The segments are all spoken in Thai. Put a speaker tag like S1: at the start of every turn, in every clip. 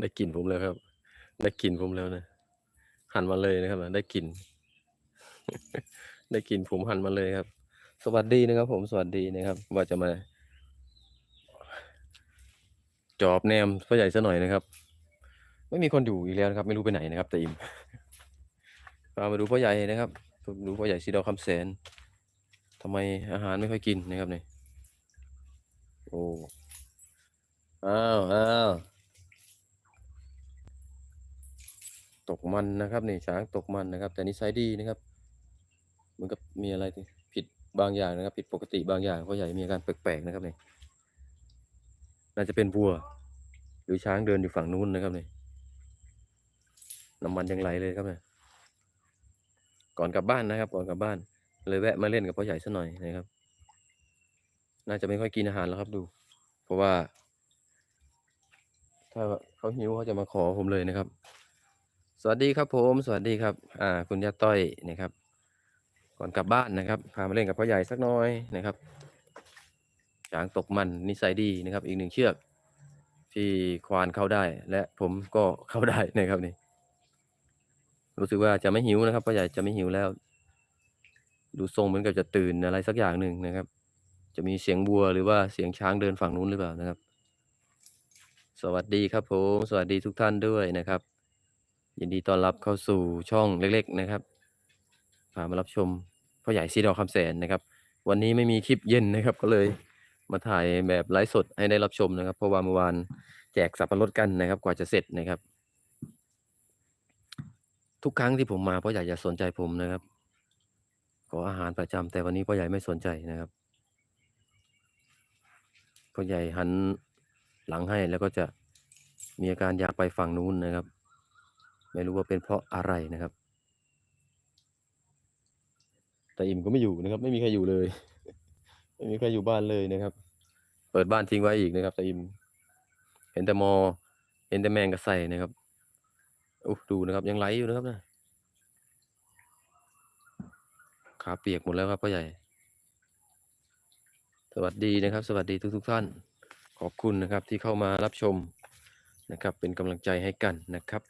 S1: ได้กลิ่นผมแล้วครับ ได้กลิ่นผมแล้วนะหันมาเลยนะครับได้กลิ่นได้กลิ่นผมหันมาเลยครับ สวัสดีนะครับ ผมสวัสดีนะครับ ว่าจะมา จอบแนมพ่อใหญ่ซะหน่อยนะครับ ไม่มีคนอยู่อีกแล้วนะครับ ไม่รู้ไปไหนนะครับแต่อิมพามาดูพ่อใหญ่นะครับดูพ่อใหญ่สีดอคำแสนทำไมอาหารไม่ค่อยกินนะครับเนี่ยโอ้อ้าวอ้าว ตกมันนะครับนี่ช้างตกมันนะครับ แต่นิสัยดีนะครับเหมือนกับมีอะไรที่ผิดบางอย่างนะครับ ผิดปกติบางอย่างพ่อใหญ่มีอาการแปลกๆนะครับนี่น่าจะเป็นวัว หรือช้างเดินอยู่ฝั่งนู้นนะครับนี่น้ำมันยังไหลเลยครับเนี่ยก่อนกลับบ้านนะครับ ก่อนกลับบ้าน เลยแวะมาเล่นกับพ่อใหญ่ซะหน่อยนะครับ น่าจะไม่ค่อยกินอาหารแล้วครับดู เพราะว่า ถ้าเขาหิวเขาจะมาขอผมเลยนะครับ สวัสดีครับผม สวัสดีครับอ่าคุณยาต้อยนะครับ ก่อนกลับบ้านนะครับ พามาเล่นกับพ่อใหญ่สักหน่อยนะครับช้างตกมันนิสัยดีนะครับ อีกหนึ่งเชือก ที่ควานเข้าได้ และผมก็เข้าได้นะครับนี่ รู้สึกว่าจะไม่หิวนะครับพ่อใหญ่จะไม่หิวแล้ว ดูทรงเหมือนกับจะตื่นอะไรสักอย่างหนึ่งนะครับ จะมีเสียงวัวหรือว่าเสียงช้างเดินฝั่งนู้นหรือเปล่านะครับ สวัสดีครับผม สวัสดีทุกท่านด้วยนะครับ ยินดีต้อนรับเข้าสู่ช่องเล็ก ๆ นะครับพามารับชมพ่อใหญ่ซีดอคำแสนนะครับ วันนี้ไม่มีคลิปเย็นนะครับ ก็เลยมาถ่ายแบบไลฟ์สดให้ได้รับชมนะครับ เพราะว่าเมื่อวานแจกสับปะรดกันนะครับ กว่าจะเสร็จนะครับ ทุกครั้งที่ผมมาพ่อใหญ่จะสนใจผมนะครับ ขออาหารประจำแต่วันนี้พ่อใหญ่ไม่สนใจนะครับพ่อใหญ่หันหลังให้แล้วก็จะมีอาการอยากไปฝั่งนู้นนะครับ ไม่รู้ว่าเป็นเพราะอะไรนะครับ แต่อิ่มก็ไม่อยู่นะครับ ไม่มีใครอยู่เลย ไม่มีใครอยู่บ้านเลยนะครับ เปิดบ้านทิ้งไว้อีกนะครับ แต่อิ่มเห็นแต่มอ เห็นแต่แมงกระใส่นะครับอุ๊ดูนะครับ ยังไหลอยู่นะครับนะขาเปียกหมดแล้วครับพ่อใหญ่ สวัสดีนะครับ สวัสดีทุกทุกท่าน ขอบคุณนะครับที่เข้ามารับชมนะครับ เป็นกำลังใจให้กันนะครับ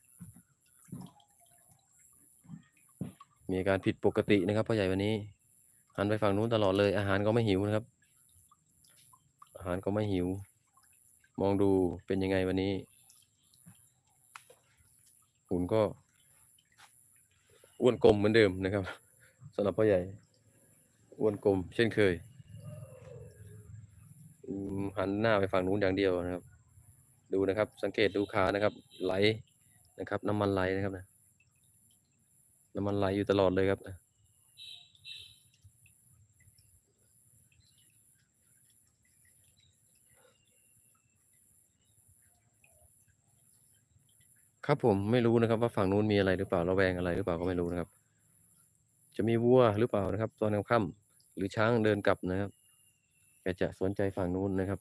S1: มีอาการผิดปกตินะครับพ่อใหญ่วันนี้หันไปฝั่งนู้นตลอดเลย อาหารก็ไม่หิวนะครับ อาหารก็ไม่หิว มองดูเป็นยังไงวันนี้หุ่นก็อ้วนกลมเหมือนเดิมนะครับสำหรับพ่อใหญ่อ้วนกลม เช่นเคยหันหน้าไปฝั่งนู้นอย่างเดียวนะครับ ดูนะครับ สังเกตดูขานะครับ ไหลนะครับ น้ำมันไหลนะครับนะ น้ำมันไหลอยู่ตลอดเลยครับครับผมไม่รู้นะครับว่าฝั่งนู้นมีอะไรหรือเปล่าระแวงอะไรหรือเปล่าก็ไม่รู้นะครับ จะมีวัวหรือเปล่านะครับ ตอนค่ำหรือช้างเดินกลับนะครับแกจะสนใจฝั่งนู้นนะครับ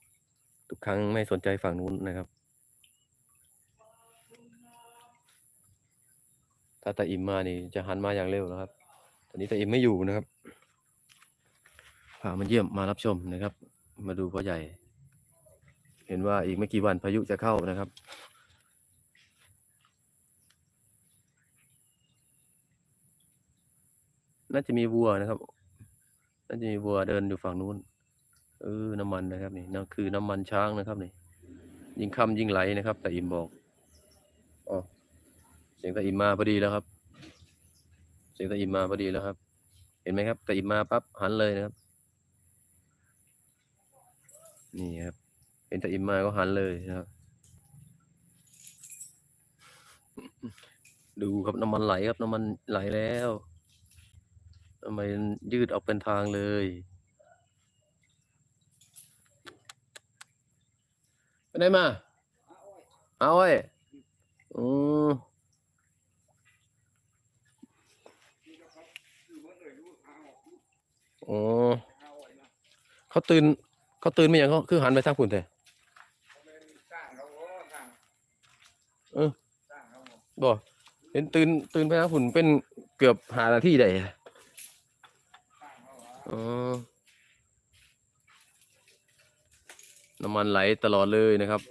S1: ทุกครั้งไม่สนใจฝั่งนู้นนะครับ ถ้าตาอิมมานี่จะหันมาอย่างเร็วนะครับตอนนี้ตาอิมไม่อยู่นะครับพามาเยี่ยมมารับชมนะครับ มาดูพ่อใหญ่ เห็นว่าอีกไม่กี่วันพายุจะเข้านะครับน่าจะมีวัวนะครับ น่าจะมีวัวเดินอยู่ฝั่งนู้น เออ น้ำมันนะครับนี่นั่นคือน้ำมันช้างนะครับนี่ ยิ่งค่ำยิ่งไหลนะครับ แต่อิมบอก เสียงตาอิมมาพอดีแล้วครับ เสียงตาอิมมาพอดีแล้วครับ เห็นไหมครับตาอิมมาปั๊บหันเลยนะครับ นี่ครับเห็นตาอิมมาก็หันเลยนะครับ ดูครับน้ำมันไหลครับน้ำมันไหลแล้วทำไมยืดออกเป็นทางเลยไปไหนมา เอาไว้อืม อ๋อเขาตื่น เขาตื่นไม่อย่างเขาคือหันไปทางคุณแต่เออบ่เห็นตื่นตื่นไปทางคุณเป็นเกือบหานาทีได้อ๋อน้ำมันไหลตลอดเลยนะครับ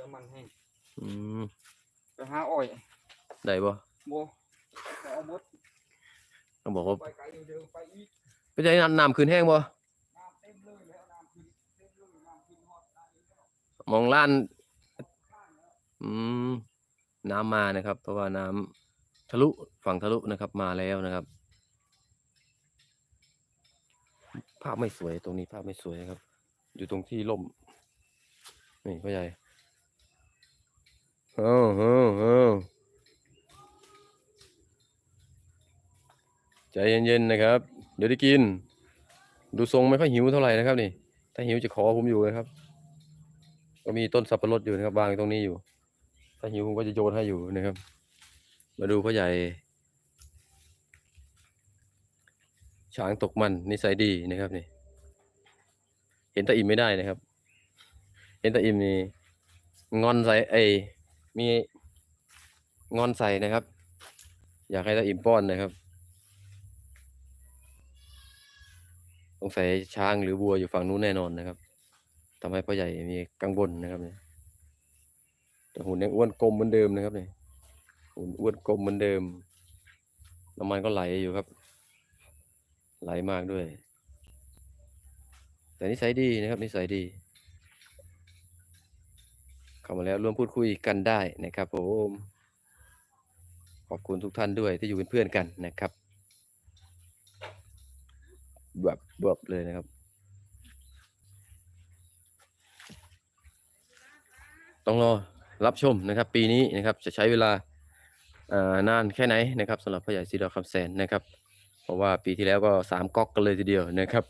S2: น้ำมันแห้ง
S1: ออืม
S2: ไปหาอ้อย
S1: ได้บ่
S2: โมเอาหมด
S1: ต้องบอกว่า
S2: ไปไกล เดิมไปอีก
S1: ไปใจน้ำน้ำคืนแห้งบ่
S2: น้ำเต็มเลยแล้วน้ำขึ้นเต็มเลยน้ำขึ้นฮอดได้แล้ว
S1: มองล้าน อืม น้ำมานะครับ เพราะว่าน้ำทะลุฝั่งทะลุนะครับ มาแล้วนะครับ ภาพไม่สวยตรงนี้ภาพไม่สวยนะครับ อยู่ตรงที่ล่ม นี่พ่อใหญ่เอ้าเอ้าเอ้าใจเย็นๆนะครับ ดี๋ยวได้กิน ดูทรงไม่ค่อยหิวเท่าไหร่นะครับ นี่ ถ้าหิวจะขอผมอยู่นะครับ ก็มีต้นสับปะรดอยู่นะครับวางอยู่ตรงนี้อยู่ ถ้าหิวผมก็จะโยนให้อยู่นะครับ มาดูพ่อใหญ่ ช้างตกมันนิสัยดีนะครับนี่ เห็นตาอิ่มไม่ได้นะครับ เห็นตาอิ่มนี่งอนใส่ไอยมีงอนใส่นะครับ อยากให้ตาอิ่มป้อนนะครับ สงสัยช้างหรือวัวอยู่ฝั่งนู้นแน่นอนนะครับทำให้พ่อใหญ่มีกังวลนะครับเนี่ยแต่หุ่นยังอ้วนกลมเหมือนเดิมนะครับเนี่ยหุ่นอ้วนกลมเหมือนเดิมน้ำมันก็ไหลอยู่ครับ ไหลมากด้วย แต่นิสัยดีนะครับนิสัยดีเข้ามาแล้วร่วมพูดคุยกันได้นะครับผมขอบคุณทุกท่านด้วยที่อยู่เป็นเพื่อนกันนะครับ แบบแบบเลยนะครับ ต้องรอรับชมนะครับ ปีนี้นะครับ จะใช้เวลาานานแค่ไหนนะครับสำหรับพ่อใหญ่สีดอคำแสนนะครับ เพราะว่าปีที่แล้วก็สามก๊อกกันเลยทีเดียวนะครับ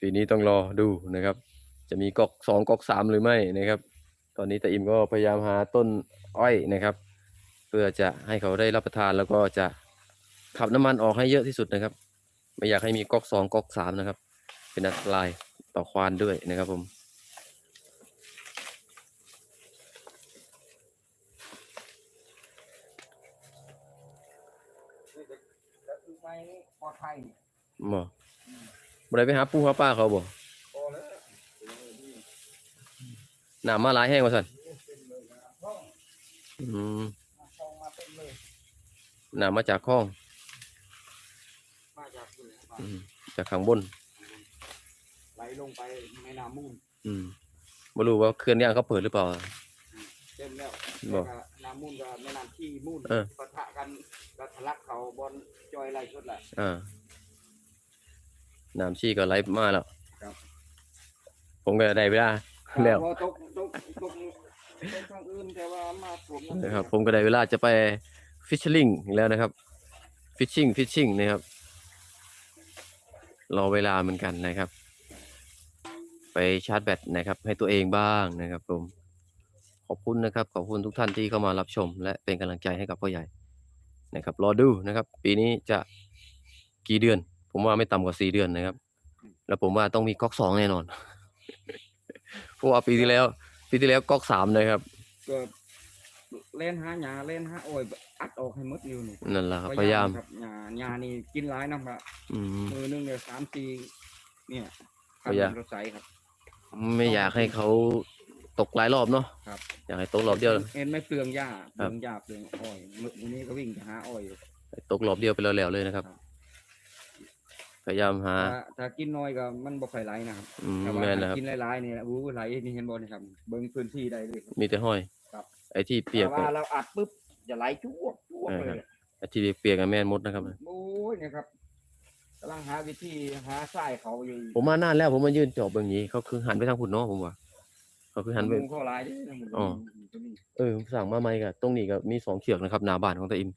S1: ปีนี้ต้องรอดูนะครับ จะมีก๊อกสองก๊อกสามหรือไม่นะครับ ตอนนี้ตาอิมก็พยายามหาต้นอ้อยนะครับ เพื่อจะให้เขาได้รับประทานแล้วก็จะขับน้ำมันออกให้เยอะที่สุดนะครับ ไม่อยากให้มีก๊อกสองก๊อกสามนะครับ เป็นอันตรายต่อควานด้วยนะครับผม
S2: แล้วคือไปนี่ปลอดภัย
S1: บ่บ่ได้ไปหาปูหาปลาเขาบ่
S2: พอแล้ว
S1: น้ำมาหลายแห้งว่าซั่น
S2: เต็มเลยนะห้อง
S1: อืม
S2: ห้องมา
S1: มาจากคลอง
S2: มาจากคุณมา
S1: อืมจากข้างบน
S2: ไหลลงไปแม่น้ำมูล
S1: อืมบ่รู้ว่าเขื่อนย่างเขาเปิดหรือเปล่า
S2: เต็มแล้ว
S1: บ่
S2: แล้วก็น้ำมูลกับแม่น้ำที่มูล
S1: เออ
S2: ปะทะกันก็ทะลักเขาบอลจอยไหลชุดแหละ
S1: อ่าน้ำชีก็ไหลมาแล้ว
S2: ครับ
S1: ผมก็ได้เวลา แล้ว
S2: พอตกตกตกตกทางอื่นแต่ว่ามาสวม
S1: นะครับผมก็ได้เวลาจะไปฟิชชิ่งแล้วนะครับฟิชชิ่งฟิชชิ่งนะครับ รอเวลาเหมือนกันนะครับ ไปชาร์จแบตนะครับ ให้ตัวเองบ้างนะครับผมขอบคุณนะครับ ขอบคุณทุกท่านที่เข้ามารับชม และเป็นกำลังใจให้กับพ่อใหญ่นะครับ รอดูนะครับ ปีนี้จะกี่เดือน ผมว่าไม่ต่ำกว่าสี่เดือนนะครับ แล้วผมว่าต้องมีก๊อกสองแน่นอนเพราะว่าปีที่แล้ว ปีที่แล้วก๊อกสามนะครับ
S2: ก็ เล่นหาหญ้าเล่นหาโอ้อยอัดออกให้หมดอยู่นี่
S1: นั่นแหละครับพยายาม
S2: ครับหญ้าหญ้านี่กินหลายนะครับ
S1: อืม
S2: มือหนึงเนี่ยสามสี่เนี่ย
S1: พยายาม
S2: รถใสครับ
S1: ไม่อยากให้เขาตกหลายรอบเนาะ
S2: ครับ
S1: อยากให้ตกรอบเดียว
S2: เห็นไหม่เปลืองหญ้าเป
S1: ครั
S2: ลื
S1: บ
S2: องหญ้าเปลืองอ้อยมื้อนี้ก็วิ่งไปหาอ้อยอยู่
S1: ตกรอบเดียวไปแล้วๆเลยนะครับ
S2: ครับ
S1: พยายามหา
S2: ถ้าถ้ากินน้อยก็มันบ่ค่อยไหลนะครับ
S1: อืม
S2: แต่ว่า
S1: แม่นนะค
S2: ถ้า
S1: รับ
S2: กินหลายๆเนี่ยอู้ไหลนี่เห็นบ่นี่ครับเบิ่งพื้นที่ได้เลยครับ
S1: มีแต่ห้อย
S2: ครับ
S1: ไอ้ที่เปียก
S2: แต่ว่าเราอัดปุ๊บจะไหลจ้วกจ้วก
S1: เออ
S2: เลย
S1: ครับไอ้ที่เปียกๆกับแม่นมดนะครับ
S2: โอ้ยเนี่ยครับกำลังหาวิธีหาทรายเขาอยู่
S1: ผมมานานแล้วผมมายืนจอบเบิ่งอย่างนี้เขาคือหันไปทางพุ่นเนาะผมว่าเขาคือหันไป
S2: มุงเข้าหลายเด้นะมุง
S1: อ๋อ
S2: ตัวนี้
S1: เออสั่งมาใหม่กับตรงนี้ก็มีสองเชือกนะครับหน้าบ้านของตาอิม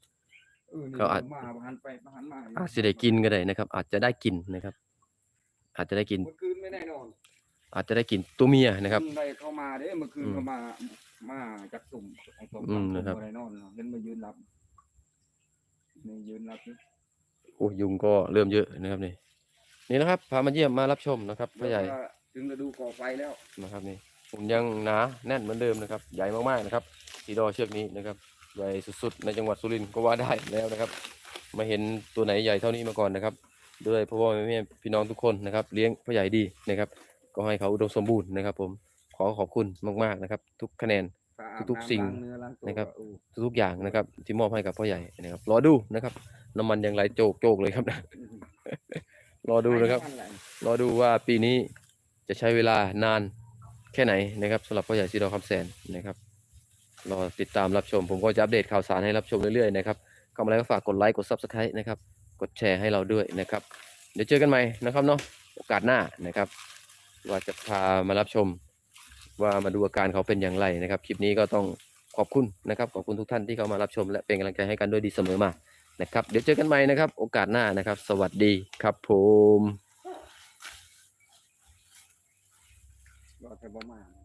S2: เออนี่
S1: เขาอาจ
S2: มาหันไปหันมา
S1: อาจจะได้กินก็ได้นะครับ อาจจะได้กินนะครับ อาจจะได้กิน
S2: เมื่อคืนไม่แน่นอน
S1: อาจจะได้กินตัวเมียนะครับ
S2: เพิ่งได้เข้ามาเด้เมื่อคืน
S1: อืม
S2: เขามา มาจากสุ่มของสุ่ม
S1: อืม
S2: สุ่
S1: นะครับ
S2: บ่ได้นอนเนาะเห็นมายืนรับนี่ยืนรับนี่
S1: โอ้ยุงก็เริ่มเยอะนะครับนี่นี่นะครับพามาเยี่ยมมารับชมนะครับพ่อใหญ่
S2: แล้วก็ถึงฤดูก่อไฟแล้ว
S1: นะครับนี่ผมยังหนาแน่นเหมือนเดิมนะครับ ใหญ่มากๆนะครับสีดอเชือกนี้นะครับใหญ่สุดๆ ในจังหวัดสุรินทร์ก็ว่าได้แล้วนะครับ มาเห็นตัวไหนใหญ่เท่านี้มาก่อนนะครับ ด้วยพ่อพ่อแม่แม่พี่น้องทุกคนนะครับ เลี้ยงพ่อใหญ่ดีนะครับ ก็ให้เขาอุดมสมบูรณ์นะครับผม ขอขอบคุณมากๆนะครับ ทุกคะแนน
S2: สะอาด
S1: ทุกๆสิ่ง
S2: ล้าเนื้อล้างตัว
S1: นะครับ
S2: อู้
S1: ทุกๆอย่างนะครับ ที่มอบให้กับพ่อใหญ่นะครับ รอดูนะครับ น้ำมันยังไหลโจกโจกเลยครับรอดูนะครับ
S2: ไม่ได้
S1: รอดูว่าปีนี้จะใช้เวลานานแค่ไหนนะครับสำหรับพ่อใหญ่ซีดอคำแสนนะครับรอติดตามรับชม ผมก็จะอัปเดตข่าวสารให้รับชมเรื่อยๆนะครับเข้ามาแล้วก็ฝากกดไลค์กด Subscribe นะครับ กดแชร์ให้เราด้วยนะครับ เดี๋ยวเจอกันใหม่นะครับเนาะโอกาสหน้านะครับ ว่าจะพามารับชม ว่ามาดูอาการเขาเป็นอย่างไรนะครับ คลิปนี้ก็ต้องขอบคุณนะครับขอบคุณทุกท่านที่เข้ามารับชม และเป็นกำลังใจให้กันด้วยดีเสมอมานะครับ เดี๋ยวเจอกันใหม่นะครับ โอกาสหน้านะครับ สวัสดีครับผม
S2: รอแต่บ่มา